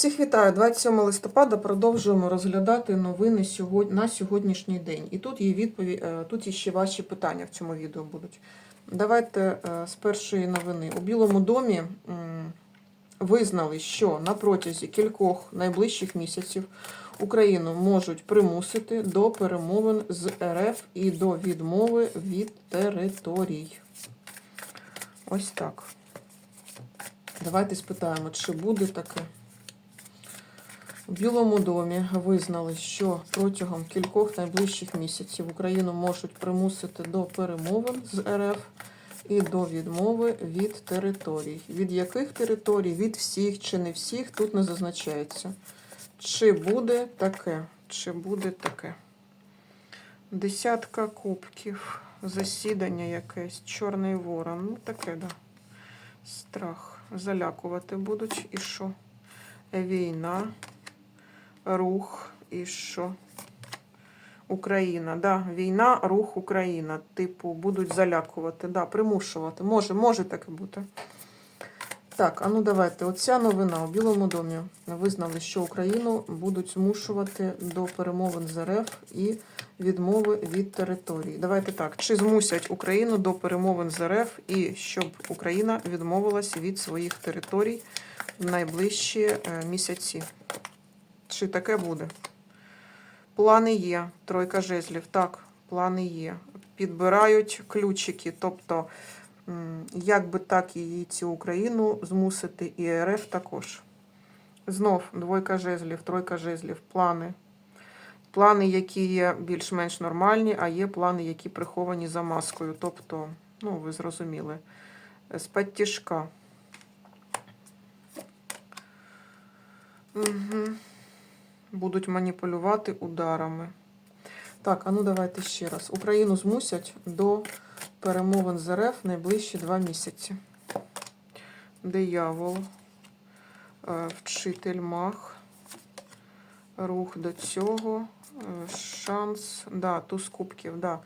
Всіх вітаю. 27 листопада продовжуємо розглядати новини сьогодні, на сьогоднішній день. І тут є відповідь, е, тут є ще ваші питання в цьому відео будуть. Давайте е, з першої новини. У Білому домі визнали, що на протязі кількох найближчих місяців Україну можуть примусити до перемовин з РФ і до відмови від територій. Ось так. Давайте спитаємо, чи буде таке. У Білому домі визнали, що протягом кількох найближчих місяців Україну можуть примусити до перемовин з РФ і до відмови від територій. Від яких територій? Від всіх чи не всіх, тут не зазначається. Чи буде таке? Чи буде таке? Десятка кубків, засідання якесь, чорний ворон. Ну, таке, да. Страх. Залякувати будуть. І що? Війна рух і що? Україна, да, війна, рух Україна. Типу, будуть залякувати, да, примушувати. Може, може таке бути. Так, а ну давайте. Оця новина у Білому домі визнали, що Україну будуть змушувати до перемовин з РФ і відмови від території. Давайте так. Чи змусять Україну до перемовин з РФ і щоб Україна відмовилась від своїх територій в найближчі е, місяці? Чи таке буде? Плани є. Тройка жезлів. Так, плани є. Підбирають ключики. Тобто, як би так її цю Україну змусити, і РФ також. Знов двойка жезлів, тройка жезлів, плани. Плани, які є більш-менш нормальні, а є плани, які приховані за маскою. Тобто, ну, ви зрозуміли, з-під тяжка. Угу будуть маніпулювати ударами. Так, а ну давайте ще раз. Україну змусять до перемовин з РФ найближчі два місяці. Диявол, е, вчитель мах, рух до цього, е, шанс, да, туз кубків, да,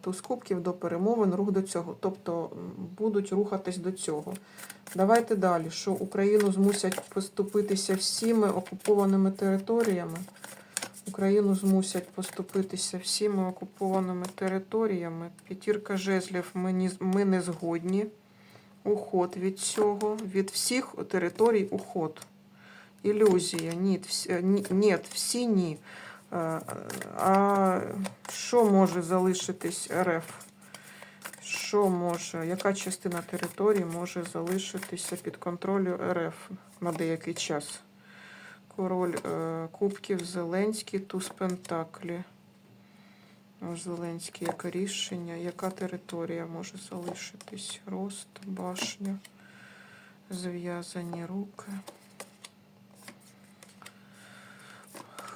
туз кубків до перемовин, рух до цього. Тобто будуть рухатись до цього. Давайте далі, що Україну змусять поступитися всіми окупованими територіями. Україну змусять поступитися всіми окупованими територіями. П'ятірка жезлів ми, не згодні. Уход від цього, від всіх територій уход. Ілюзія. Ні, всі, ні, ні, всі ні. Е, А що може залишитись РФ? Що може, яка частина території може залишитися під контролю РФ на деякий час? Король е, Кубків, Зеленський, Туз Пентаклі. Зеленський, яке рішення? Яка територія може залишитись? Рост, башня, зв'язані руки.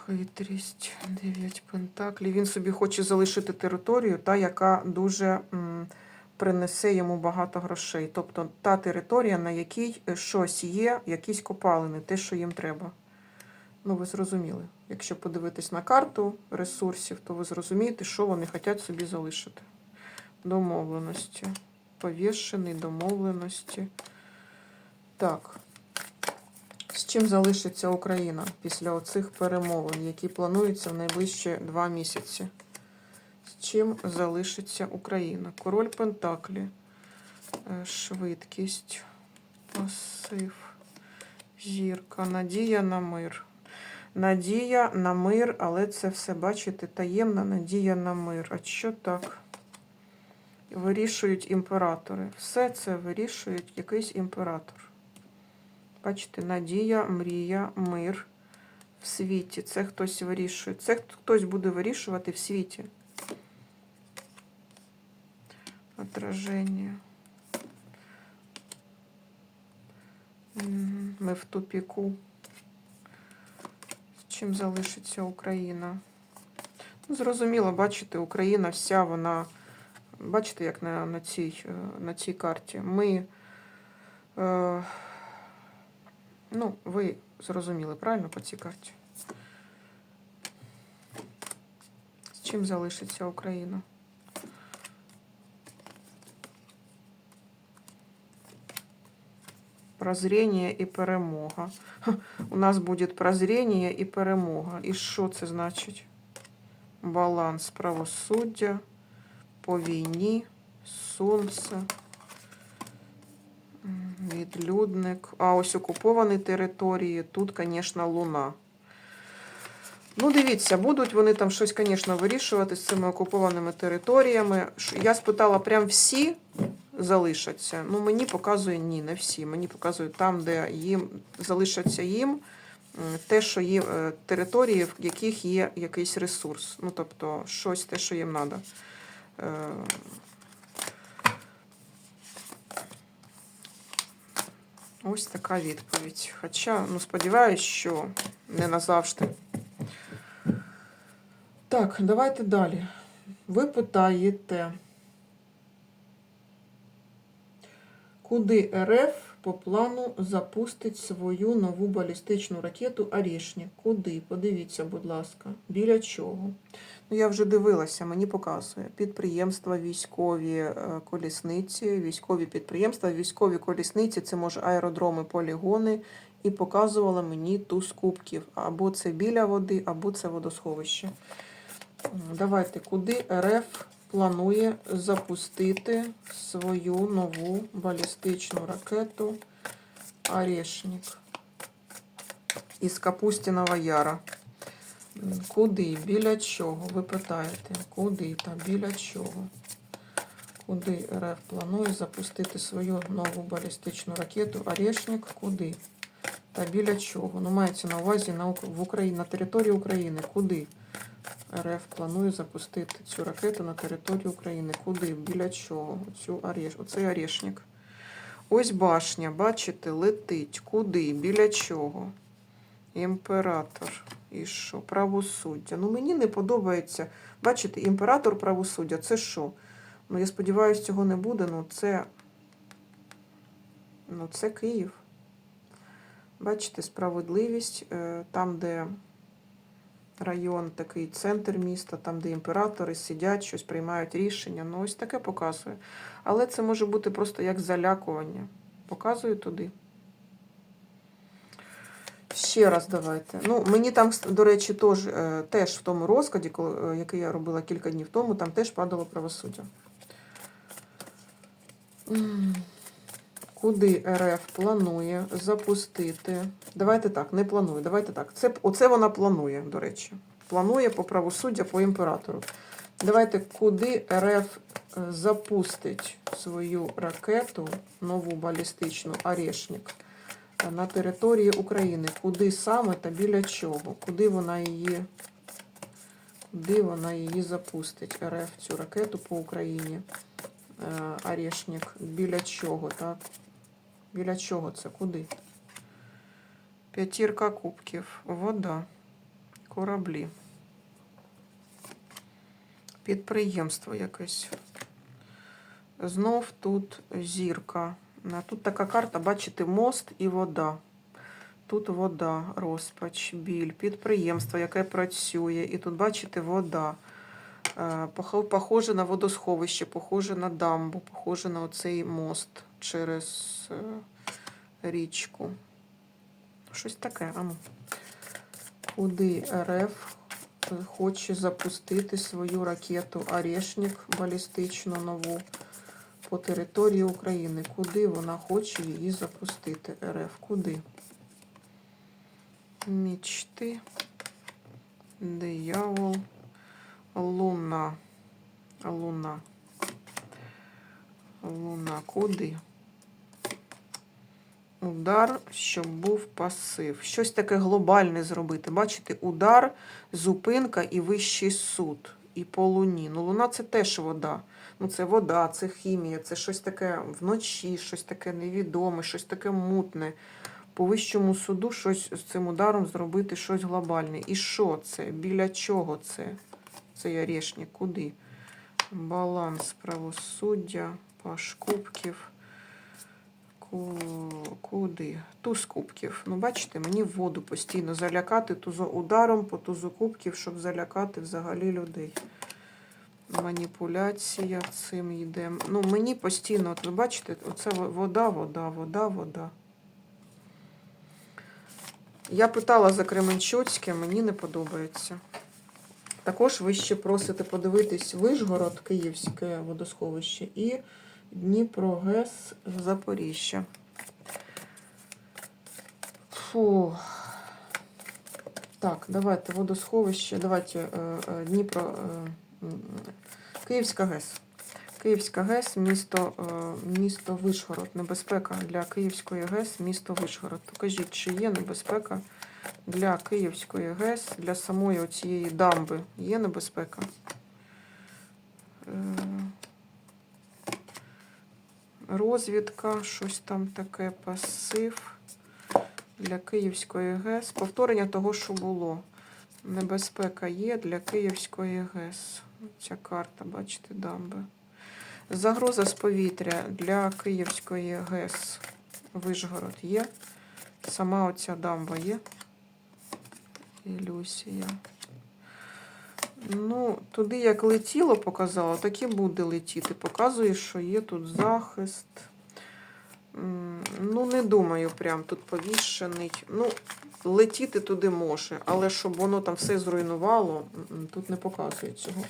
Хитрість, 9 пентаклів. Він собі хоче залишити територію, та яка дуже м, принесе йому багато грошей. Тобто та територія, на якій щось є, якісь копалини, те, що їм треба. Ну, ви зрозуміли. Якщо подивитись на карту ресурсів, то ви зрозумієте, що вони хочуть собі залишити. Домовленості. Повішений, домовленості. Так. Чим залишиться Україна після оцих перемовин, які плануються в найближчі два місяці? З чим залишиться Україна? Король Пентаклі, е, швидкість, пасив, зірка, надія на мир. Надія на мир, але це все, бачите, таємна надія на мир. А що так? Вирішують імператори. Все це вирішують якийсь імператор. Бачите, надія, мрія, мир в світі. Це хтось вирішує. Це хтось буде вирішувати в світі. Отраження. Ми в тупіку. З чим залишиться Україна? Ну, зрозуміло, бачите, Україна вся вона. Бачите, як на, на, цій, е, на цій карті. Ми. Е, Ну, ви зрозуміли, правильно по цій карті? З чим залишиться Україна? Прозріння і перемога. У нас буде прозріння і перемога. І що це значить? Баланс правосуддя по війні, сонце, відлюдник. А ось окуповані території. Тут, звісно, луна. Ну, дивіться, будуть вони там щось, звісно, вирішувати з цими окупованими територіями. Я спитала, прям всі залишаться. Ну, мені показує ні, не всі. Мені показує там, де їм залишаться їм те, що є е, території, в яких є якийсь ресурс. Ну, тобто, щось те, що їм треба. Ось така відповідь. Хоча, ну, сподіваюсь, що не назавжди. Так, давайте далі. Ви питаєте, куди РФ по плану запустить свою нову балістичну ракету Орешник? Куди? Подивіться, будь ласка, біля чого? Ну, я вже дивилася, мені показує. Підприємства, військові е, колісниці, військові підприємства, військові колісниці, це може аеродроми, полігони, і показувала мені туз кубків. Або це біля води, або це водосховище. Давайте, куди РФ планує запустити свою нову балістичну ракету Орешник із Капустіного Яра. Куди? Біля чого? Ви питаєте, куди та біля чого? Куди РФ планує запустити свою нову балістичну ракету Орешник? Куди? Та біля чого? Ну, мається на увазі на, в Україні, на території України. Куди? РФ планує запустити цю ракету на територію України. Куди? Біля чого? Цю ореш... Оцей орешник. Ось башня, бачите, летить. Куди? Біля чого? Імператор. І що? Правосуддя. Ну, мені не подобається. Бачите, імператор правосуддя. Це що? Ну, я сподіваюся, цього не буде. Ну, це. Ну, це Київ. Бачите, справедливість е, там, де район, такий центр міста, там, де імператори сидять, щось приймають рішення. Ну, ось таке показує. Але це може бути просто як залякування. Показую туди. Ще раз давайте. Ну, мені там, до речі, теж, е, теж в тому розкладі, е, який я робила кілька днів тому, там теж падало правосуддя. Куди РФ планує запустити? Давайте так, не планує. Давайте так. Це, оце вона планує, до речі. Планує по правосуддя по імператору. Давайте, куди РФ е, запустить свою ракету, нову балістичну Орешник, на території України. Куди саме та біля чого? Куди вона її, куди вона її запустить? РФ цю ракету по Україні. Е, Орешник. Біля чого, так? Біля чого це? Куди? П'ятірка кубків. Вода. Кораблі. Підприємство якесь. Знов тут зірка. Тут така карта, бачите, мост і вода. Тут вода, розпач, біль, підприємство, яке працює. І тут, бачите, вода. Е, Похоже на водосховище, похоже на дамбу, похоже на оцей мост через е, річку. Щось таке. Куди РФ хоче запустити свою ракету Орешник балістичну нову по території України? Куди вона хоче її запустити? РФ? Куди? Мічти. Диявол. Луна. Луна. Луна. Куди? Удар, щоб був пасив. Щось таке глобальне зробити. Бачите, удар, зупинка і вищий суд. І по луні. Ну, луна це теж вода. Ну, це вода, це хімія, це щось таке вночі, щось таке невідоме, щось таке мутне. По вищому суду щось з цим ударом зробити щось глобальне. І що це? Біля чого це? Цей орешник. Куди? Баланс правосуддя, паш кубків. Ку- Куди? Туз кубків. Ну, бачите, мені в воду постійно залякати тузо ударом по тузу кубків, щоб залякати взагалі людей. Маніпуляція цим йде. Ну, мені постійно, от ви бачите, оце вода, вода, вода, вода. Я питала за Кременчуцьке, мені не подобається. Також ви ще просите подивитись Вишгород, Київське водосховище і Дніпрогес Запоріжжя. Фу. Так, давайте водосховище, давайте е, е, Дніпро, е, Київська ГЕС. Київська ГЕС, місто, місто Вишгород. Небезпека для Київської ГЕС, місто Вишгород. Покажіть, чи є небезпека для Київської ГЕС, для самої цієї дамби. Є небезпека? Розвідка, щось там таке, пасив для Київської ГЕС. Повторення того, що було. Небезпека є для Київської ГЕС. Ця карта, бачите, дамби. Загроза з повітря для Київської ГЕС. Вишгород є. Сама оця дамба є. Ілюсія. Ну, туди як летіло, показало, так і буде летіти. Показує, що є тут захист. Ну, не думаю, прям тут повішений. Ну, летіти туди може, але щоб воно там все зруйнувало, тут не показує цього.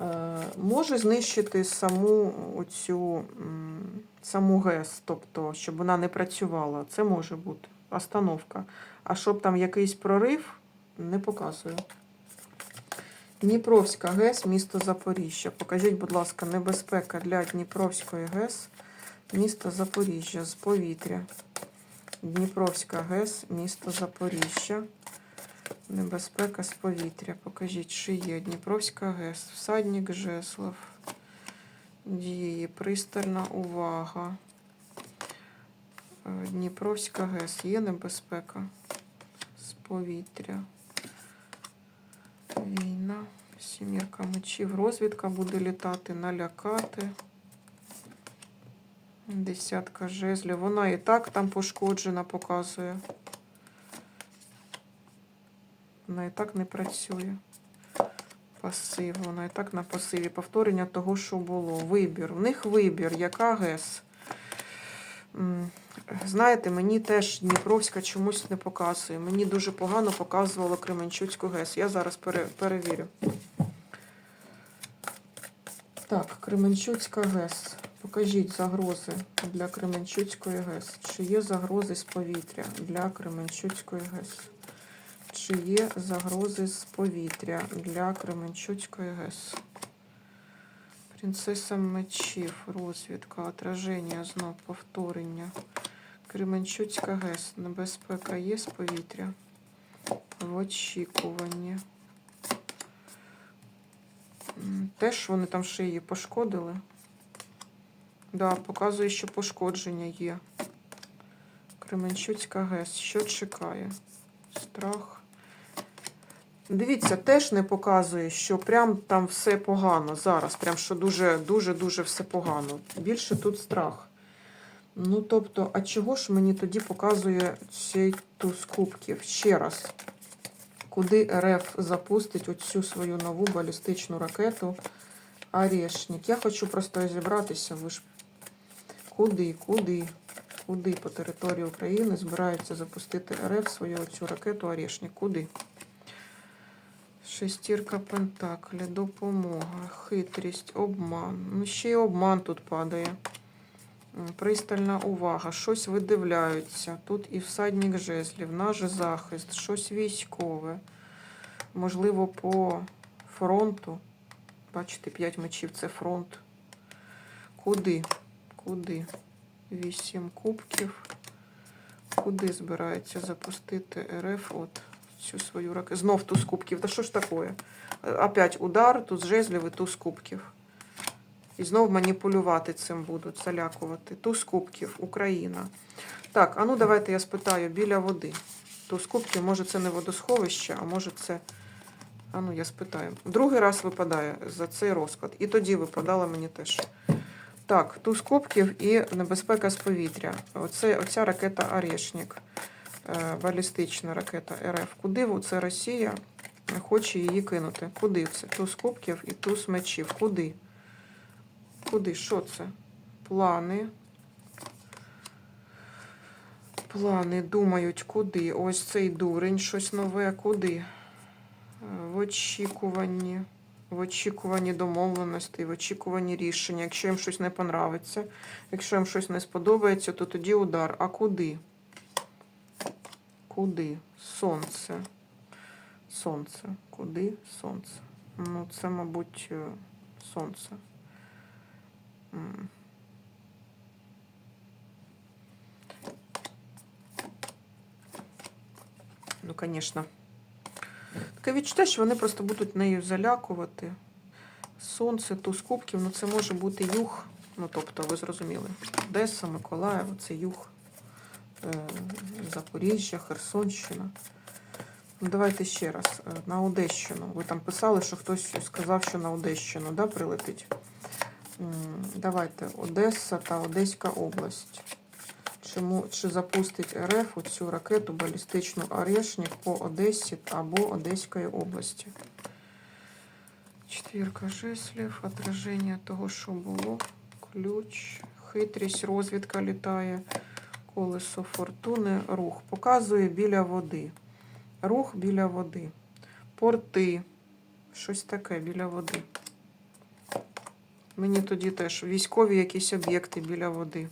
Е, може знищити саму оцю саму ГЕС, тобто, щоб вона не працювала. Це може бути остановка. А щоб там якийсь прорив, не показує. Дніпровська ГЕС, місто Запоріжжя. Покажіть, будь ласка, небезпека для Дніпровської ГЕС, місто Запоріжжя з повітря. Дніпровська ГЕС, місто Запоріжжя. Небезпека з повітря. Покажіть, чи є Дніпровська ГЕС, всадник Жеслав. Дії, пристальна увага. Е, Дніпровська ГЕС. Є небезпека з повітря. Війна. Сімірка мечів. Розвідка буде літати, налякати. Десятка жезлів. Вона і так там пошкоджена, показує. Вона і так не працює. Пасив. Вона і так на пасиві. Повторення того, що було. Вибір. В них вибір. Яка ГЕС? Знаєте, мені теж Дніпровська чомусь не показує. Мені дуже погано показувало Кременчуцьку ГЕС. Я зараз пере, перевірю. Так, Кременчуцька ГЕС. Покажіть загрози для Кременчуцької ГЕС. Чи є загрози з повітря для Кременчуцької ГЕС? Чи є загрози з повітря для Кременчуцької ГЕС? Принцеса мечів, розвідка, отраження, знов повторення. Кременчуцька ГЕС. Небезпека є з повітря. В очікуванні. Теж вони там ще її пошкодили. Да, показує, що пошкодження є. Кременчуцька ГЕС. Що чекає? Страх. Дивіться, теж не показує, що прям там все погано зараз. Прям що дуже, дуже, дуже все погано. Більше тут страх. Ну, тобто, а чого ж мені тоді показує цей туз кубків? Ще раз. Куди РФ запустить оцю свою нову балістичну ракету Орешник? Я хочу просто розібратися. Ви ж куди, куди, куди по території України збираються запустити РФ свою оцю ракету Орешник? Куди? Шестірка Пентаклі, допомога, хитрість, обман. Ну, ще й обман тут падає. Пристальна увага, щось видивляються. Тут і всадник жезлів, наш захист, щось військове. Можливо, по фронту. Бачите, п'ять мечів це фронт. Куди? Куди? Вісім кубків. Куди збирається запустити РФ? От цю свою ракету. Знов туз кубків. Та що ж таке? Е, Опять удар, туз жезлів і туз кубків. І знов маніпулювати цим будуть, залякувати. Туз кубків, Україна. Так, а ну давайте я спитаю біля води. Туз кубків, може це не водосховище, а може це. А ну я спитаю. Другий раз випадає за цей розклад. І тоді випадала мені теж. Так, туз кубків і небезпека з повітря. Оце, оця ракета Орешник. Е, Балістична ракета РФ. Куди це Росія хоче її кинути? Куди це? Туз кубків і туз мечів. Куди? Куди? Що це? Плани. Плани думають, куди. Ось цей дурень, щось нове, куди. Е, В очікуванні, в очікуванні домовленостей, в очікуванні рішення. Якщо їм щось не понравиться, якщо їм щось не сподобається, то тоді удар. А куди? Куди? Сонце. Сонце. Куди? Сонце. Ну, це, мабуть, е, сонце. Ну, звісно. Таке відчуття, що вони просто будуть нею залякувати. Сонце, туз кубків, ну це може бути юг. Ну, тобто, ви зрозуміли. Одеса, Миколаїв, це юг. Е, Запоріжжя, Херсонщина. Ну, давайте ще раз. Е, На Одещину. Ви там писали, що хтось сказав, що на Одещину да, прилетить. Давайте Одеса та Одеська область. Чому, чи запустить РФ цю ракету балістичну Орешник по Одесі або Одеської області? Четвірка жеслів, отраження того, що було. Ключ, хитрість, розвідка літає, колесо фортуни, рух. Показує біля води. Рух біля води. Порти. Щось таке біля води. Мені тоді теж військові якісь об'єкти біля води.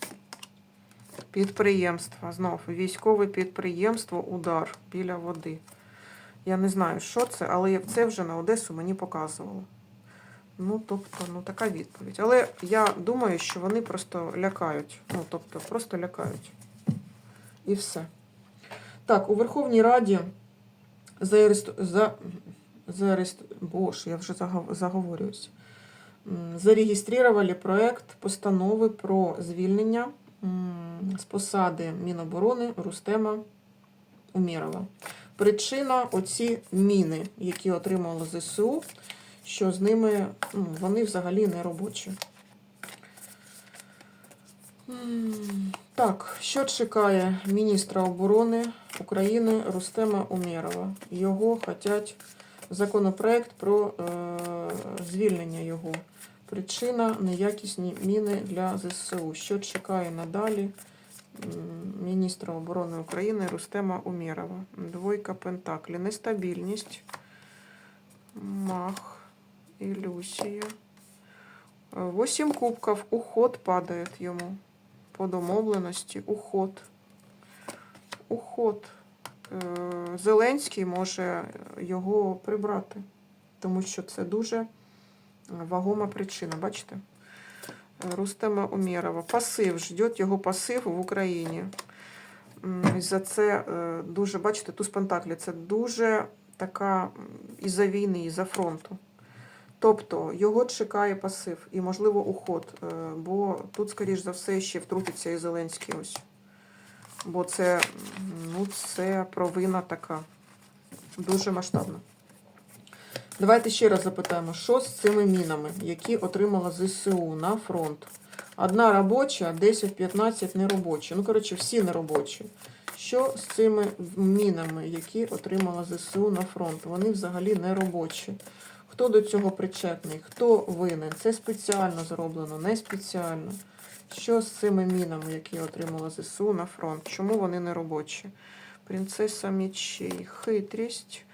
Підприємства. Знов військове підприємство, удар біля води. Я не знаю, що це, але це вже на Одесу мені показувало. Ну, тобто, ну така відповідь. Але я думаю, що вони просто лякають. Ну, тобто, просто лякають. І все. Так, у Верховній Раді зареєстру... за... зареєст... Боже, я вже заговорююсь. Зареєстрували проект постанови про звільнення з посади Міноборони Рустема Умєрова. Причина оці міни, які отримало ЗСУ, що з ними ну, вони взагалі не робочі. Так, що чекає міністра оборони України Рустема Умєрова? Його хочуть законопроект про е, звільнення його. Причина неякісні міни для ЗСУ. Що чекає надалі міністра оборони України Рустема Умєрова? Двойка Пентаклі. Нестабільність. Мах. Ілюсія. Восім кубків. Уход падає йому. По домовленості. Уход. Уход. Е, Зеленський може його прибрати, тому що це дуже вагома причина. Бачите? Рустема Умєрова. Пасив. Ждет його пасив в Україні. За це е, дуже, бачите, туз Пентаклі. Це дуже така м, із-за війни, із-за фронту. Тобто його чекає пасив і, можливо, уход. е, Бо тут, скоріш за все, ще втрутиться і Зеленський ось. Бо це, ну, це провина така. Дуже масштабна. Давайте ще раз запитаємо, що з цими мінами, які отримала ЗСУ на фронт? Одна робоча, 10-15 неробочі. Ну, коротше, всі неробочі. Що з цими мінами, які отримала ЗСУ на фронт? Вони взагалі не робочі. Хто до цього причетний? Хто винен? Це спеціально зроблено, не спеціально. Що з цими мінами, які отримала ЗСУ на фронт? Чому вони не робочі? Принцеса мічей, хитрість,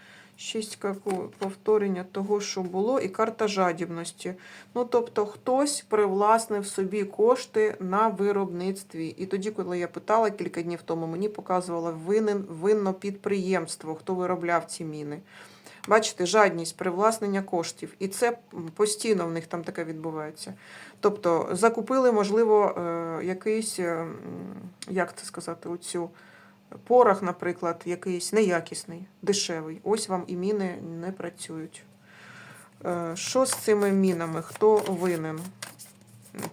шістька повторення того, що було, і карта жадібності. Ну, тобто, хтось привласнив собі кошти на виробництві. І тоді, коли я питала кілька днів тому, мені показувало винен, винно підприємство, хто виробляв ці міни. Бачите, жадність привласнення коштів. І це постійно в них там таке відбувається. Тобто закупили, можливо, е, якийсь, е, як це сказати, оцю порох, наприклад, якийсь неякісний, дешевий. Ось вам і міни не працюють. Е, Що з цими мінами? Хто винен?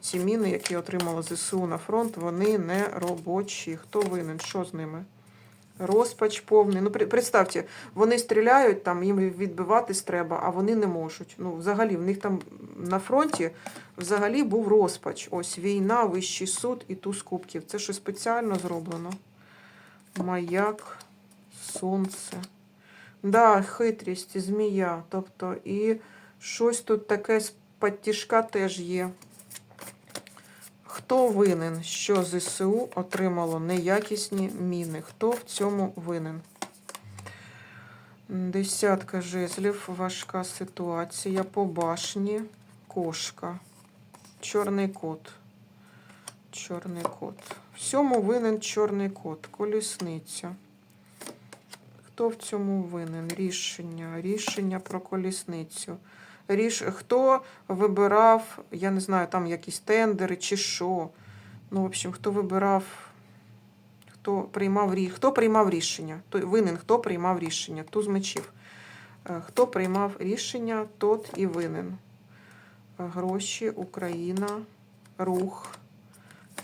Ці міни, які отримала ЗСУ на фронт, вони не робочі. Хто винен? Що з ними? Розпач повний. Ну, представте, вони стріляють, там їм відбиватись треба, а вони не можуть. Ну, взагалі, в них там на фронті взагалі був розпач. Ось війна, вищий суд і туз кубків. Це що спеціально зроблено. Маяк, сонце. Да, хитрість, змія. Тобто, і щось тут таке з підтяжка теж є. Хто винен, що ЗСУ отримало неякісні міни? Хто в цьому винен? Десятка жезлів, важка ситуація. По башні, кошка, чорний кот. Чорний кот. Всьому винен чорний кот, колісниця. Хто в цьому винен? Рішення. Рішення про колісницю. Ріш... Хто вибирав, я не знаю, там якісь тендери чи що. Ну, в общем, хто вибирав, хто приймав, хто приймав рішення? Той винен, хто приймав рішення? Туз мечів. Е, Хто приймав рішення, тот і винен. Гроші, Україна, рух,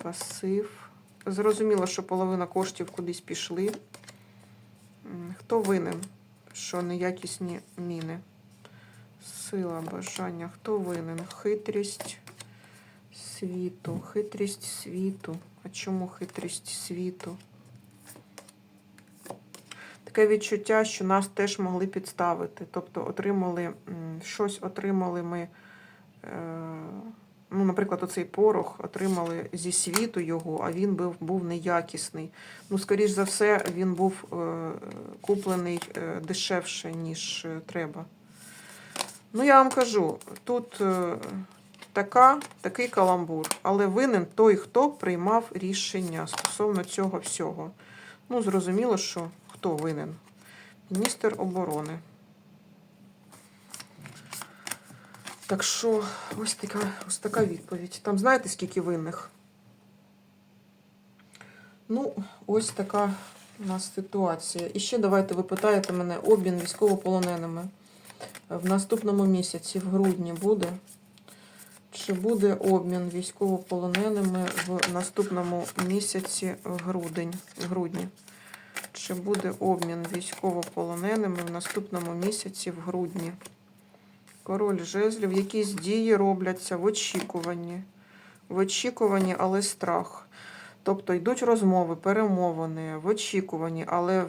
пасив. Зрозуміло, що половина коштів кудись пішли. Хто винен, що неякісні міни? Сила, бажання. Хто винен? Хитрість світу. Хитрість світу. А чому хитрість світу? Таке відчуття, що нас теж могли підставити. Тобто отримали щось отримали ми. Е, ну, наприклад, оцей порох отримали зі світу його, а він був, був неякісний. Ну, скоріш за все, він був е, куплений е, дешевше, ніж е, треба. Ну, я вам кажу, тут е, така, такий каламбур, але винен той, хто приймав рішення стосовно цього всього. Ну, зрозуміло, що хто винен? Міністр оборони. Так що, ось така, ось така відповідь. Там знаєте, скільки винних? Ну, ось така у нас ситуація. І ще давайте ви питаєте мене обмін військовополоненими в наступному місяці, в грудні буде. Чи буде обмін військовополоненими в наступному місяці в грудень, грудні? Чи буде обмін військовополоненими в наступному місяці в грудні? Король жезлів. Якісь дії робляться в очікуванні. В очікуванні, але страх. Тобто йдуть розмови, перемовини в очікуванні, але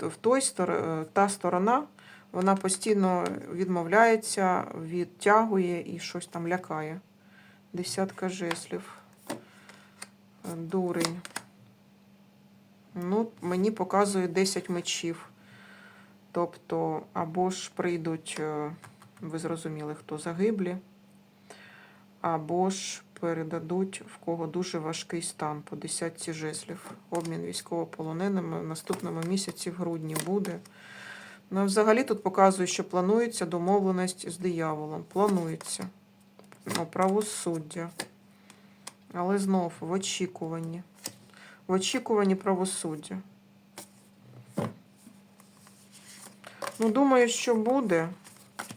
в, той стор- та сторона вона постійно відмовляється, відтягує і щось там лякає. Десятка жезлів. Дурень. Ну, мені показує 10 мечів. Тобто, або ж прийдуть, е, ви зрозуміли, хто загиблі, або ж передадуть в кого дуже важкий стан по десятці жезлів. Обмін військовополоненими в наступному місяці в грудні буде. Ну, взагалі тут показує, що планується домовленість з дияволом. Планується. Ну, правосуддя. Але знов в очікуванні. В очікуванні правосуддя. Ну, думаю, що буде.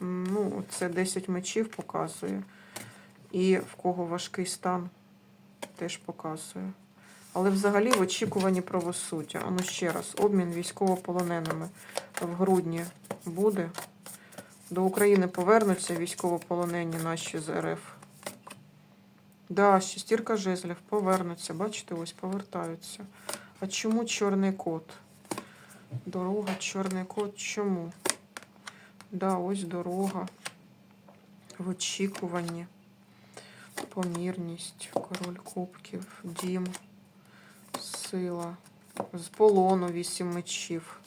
Ну, це 10 мечів показує. І в кого важкий стан теж показує. Але взагалі в очікуванні правосуддя. Ну ще раз, обмін військовополоненими в грудні буде. До України повернуться військовополонені наші з РФ. Да, шестірка жезлів повернуться. Бачите, ось повертаються. А чому чорний кот? Дорога, чорний кот. Чому? Да, ось дорога. В очікуванні. Помірність, король кубків, дім, сила. З полону вісім мечів.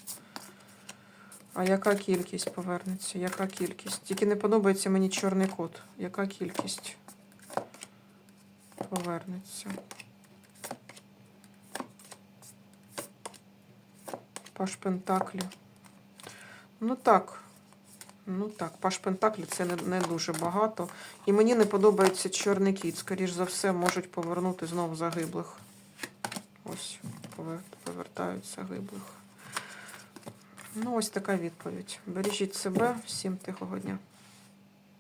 А яка кількість повернеться? Яка кількість? Тільки не подобається мені чорний кот. Яка кількість повернеться? Паш Пентаклі. Ну так. Ну так, Паш Пентаклі це не, не дуже багато. І мені не подобається чорний кіт. Скоріш за все, можуть повернути знову загиблих. Ось, повертають загиблих. Ну, ось така відповідь. Бережіть себе, всім тихого дня.